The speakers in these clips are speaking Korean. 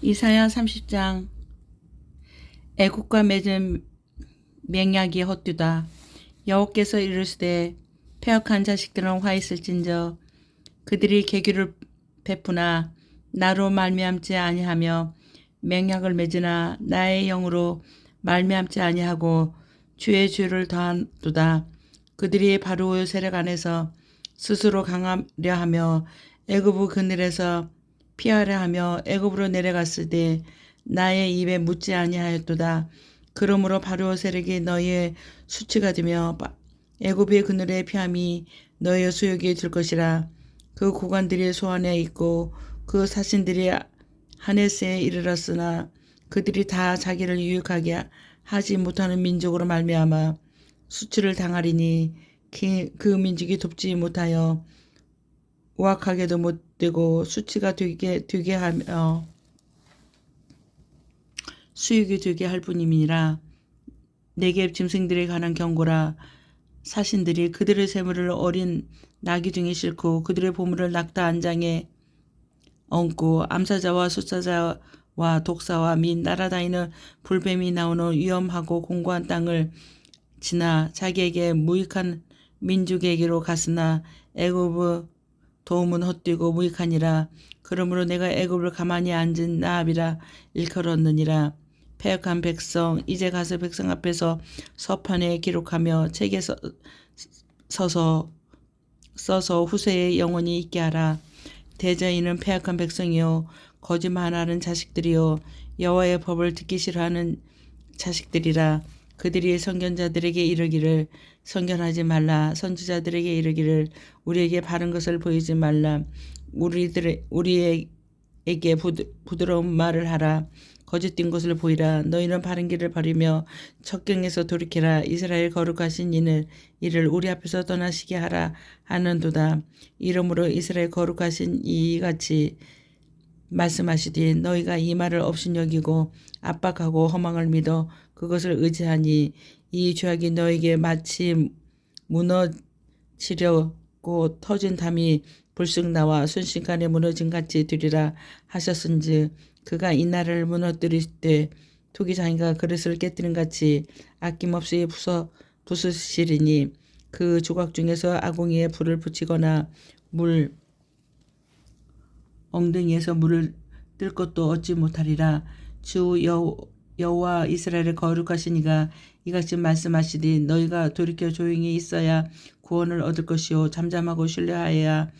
이사야 30장 애국과 맺은 맹약이 헛되다. 여호께서 이르시되 폐역한 자식들은 화 있을진저 그들이 계규를 베푸나 나로 말미암지 아니하며 맹약을 맺으나 나의 영으로 말미암지 아니하고 주의 죄를 더한도다. 그들이 바로의 세력 안에서 스스로 강하려 하며 애굽의 그늘에서 피하려 하며 애굽으로 내려갔을 때 나의 입에 묻지 아니하였도다. 그러므로 바로 세력이 너희의 수치가 되며 바- 애굽의 그늘의 피함이 너희의 수욕이 될 것이라. 그 고관들이 소안에 있고 그 사신들이 하네스에 이르렀으나 그들이 다 자기를 유익하게 하지 못하는 민족으로 말미암아 수치를 당하리니 그, 그 민족이 돕지 못하여 우악하게도 못 되고 수치가 되게 되게 하며 수익이 되게 할 뿐임이니라. 내게 짐승들에 관한 경고라. 사신들이 그들의 재물을 어린 나귀 등에 싣고 그들의 보물을 낙타 안장에 얹고 암사자와 숫사자와 독사와 및 날아다니는 불뱀이 나오는 위험하고 공고한 땅을 지나 자기에게 무익한 민족에게로 갔으나 애굽의 도움은 헛되고 무익하니라. 그러므로 내가 애굽을 가만히 앉은 나합이라 일컬었느니라. 패역한 백성 이제 가서 백성 앞에서 서판에 기록하며 책에 서, 서서 써서 후세에 영원히 있게 하라. 대저인은 패역한 백성이요. 거짓말하는 자식들이요. 여호와의 법을 듣기 싫어하는 자식들이라 그들이 선견자들에게 이르기를 선견하지 말라. 선지자들에게 이르기를 우리에게 바른 것을 보이지 말라. 우리들 우리에게 부드, 부드러운 말을 하라. 거짓된 것을 보이라. 너희는 바른 길을 버리며 척경에서 돌이키라. 이스라엘 거룩하신 이는 이를 우리 앞에서 떠나시게 하라 하는도다. 이러므로 이스라엘 거룩하신 이같이 말씀하시되 너희가 이 말을 업신여기고 압박하고 허망을 믿어 그것을 의지하니 이 죄악이 너에게 마치 무너지려고 터진 담이 불쑥 나와 순식간에 무너진 같이 되리라 하셨은즉 그가 이 나라를 무너뜨릴 때 토기장이가 그릇을 깨뜨린 같이 아낌없이 부서 부수시리니 그 조각 중에서 아궁이에 불을 붙이거나 물 엉덩이에서 물을 뜰 것도 얻지 못하리라. 주 여, 여호와 이스라엘의 거룩하신 이가 이같이 말씀하시되 너희가 돌이켜 조용히 있어야 구원을 얻을 것이요 잠잠하고 신뢰하여야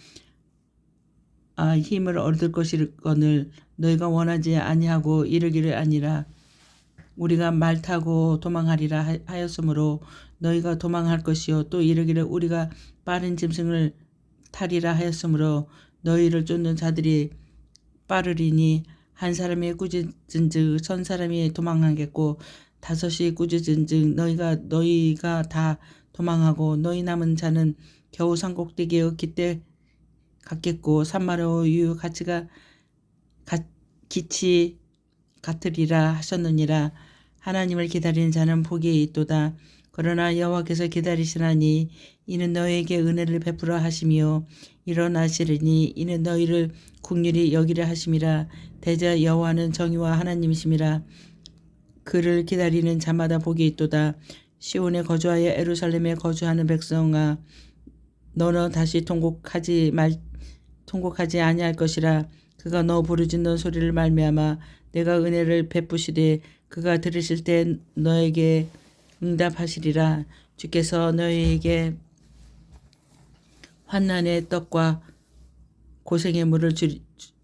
아, 힘을 얻을 것이거늘 너희가 원하지 아니하고 이르기를 아니라 우리가 말 타고 도망하리라 하- 하였으므로 너희가 도망할 것이요 또 이르기를 우리가 빠른 짐승을 타리라 하였으므로 너희를 쫓는 자들이 빠르리니 한 사람이 꾸짖은즉 천 사람이 도망하겠고 다섯이 꾸짖은즉 너희가 너희가 다 도망하고 너희 남은 자는 겨우 산꼭대기에 깃대 같겠고 산마루 유 가치가 가, 기치 같으리라 하셨느니라. 하나님을 기다리는 자는 복이 있도다 그러나 여호와께서 기다리시나니 이는 너희에게 은혜를 베풀어 하시며 일어나시리니 이는 너희를 국률이 여기려 하심이라. 대저 여호와는 정의와 하나님이심이라. 그를 기다리는 자마다 복이 있도다. 시온에 거주하여 에루살렘에 거주하는 백성아 너는 다시 통곡하지 말 통곡하지 아니할 것이라. 그가 너 부르짖는 소리를 말미암아 내가 은혜를 베푸시되 그가 들으실 때 너에게 응답하시리라. 주께서 너희에게 환난의 떡과 고생의 물을 주,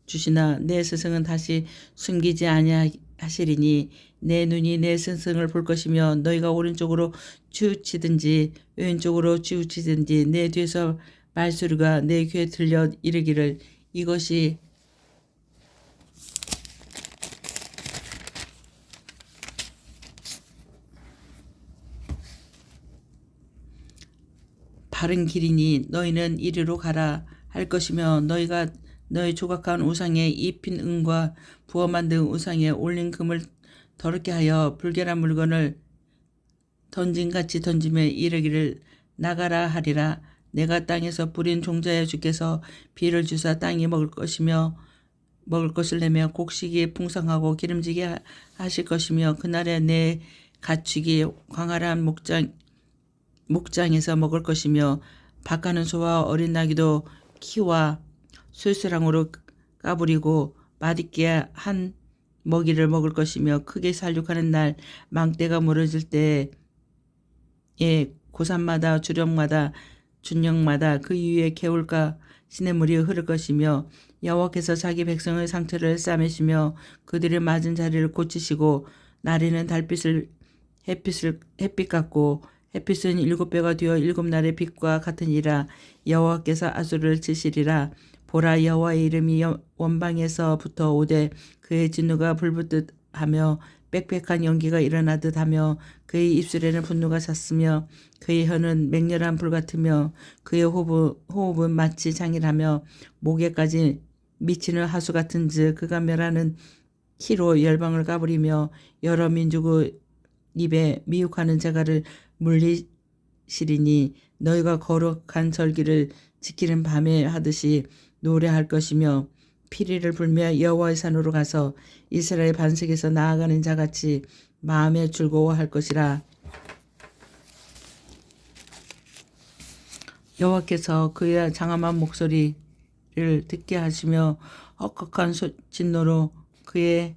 주시나 내 스승은 다시 숨기지 아니하시리니 내 눈이 내 스승을 볼 것이며 너희가 오른쪽으로 치우치든지 왼쪽으로 치우치든지 내 뒤에서 말소리가 내 귀에 들려 이르기를 이것이 바른 길이니 너희는 이리로 가라 할 것이며 너희가 너희 조각한 우상에 입힌 은과 부어 만든 우상에 올린 금을 더럽게 하여 불결한 물건을 던진같이 던지며 이르기를 나가라 하리라. 내가 땅에서 뿌린 종자의 주께서 비를 주사 땅이 먹을 것이며 먹을 것을 내며 곡식이 풍성하고 기름지게 하- 하실 것이며 그날에 내 가축이 광활한 목장 목장에서 먹을 것이며 박하는 소와 어린 나귀도 키와 술수랑으로 까부리고 맛있게 한 먹이를 먹을 것이며 크게 살육하는 날 망대가 무너질 때에 고산마다 주령마다 준령마다 그 위에 개울가 시냇물이 흐를 것이며 여호와께서 자기 백성의 상처를 싸매시며 그들의 맞은 자리를 고치시고 날에는 달빛을 햇빛을 햇빛 같고 햇빛은 일곱 배가 되어 일곱 날의 빛과 같으니라 여호와께서 아수르를 치시리라. 보라 여호와의 이름이 여- 원방에서부터 오되 그의 진노가 불붙듯 하며 빽빽한 연기가 일어나듯 하며 그의 입술에는 분노가 찼으며 그의 혀는 맹렬한 불 같으며 그의 호흡, 호흡은 마치 장일하며 목에까지 미치는 하수 같은즉 그가 멸하는 키로 열방을 까부리며 여러 민족의 입에 미혹하는 재갈을 물리시리니 너희가 거룩한 절기를 지키는 밤에 하듯이 노래할 것이며 피리를 불며 여호와의 산으로 가서 이스라엘 반석에서 나아가는 자같이 마음에 즐거워할 것이라. 여호와께서 그의 장엄한 목소리를 듣게 하시며 헛헛한 소- 진노로 그의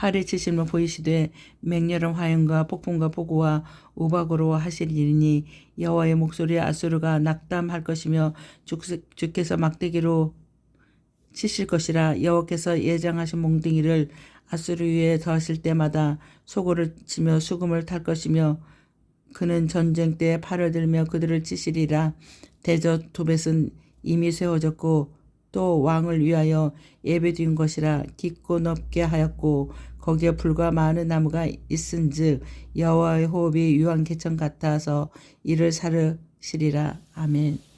팔에 치심을 보이시되 맹렬한 화염과 폭풍과 폭우와 우박으로 하시리니 여호와의 목소리에 아수르가 낙담할 것이며 주- 주께서 막대기로 치실 것이라 여호와께서 예정하신 몽둥이를 아수르 위에 더하실 때마다 소고를 치며 수금을 탈 것이며 그는 전쟁 때 팔을 들며 그들을 치시리라. 대저 도벳은 이미 세워졌고 또 왕을 위하여 예배드린 것이라 깊고 넓게 하였고 거기에 불과 많은 나무가 있은즉 여호와의 호흡이 유황 개천 같아서 이를 사르시리라 아멘.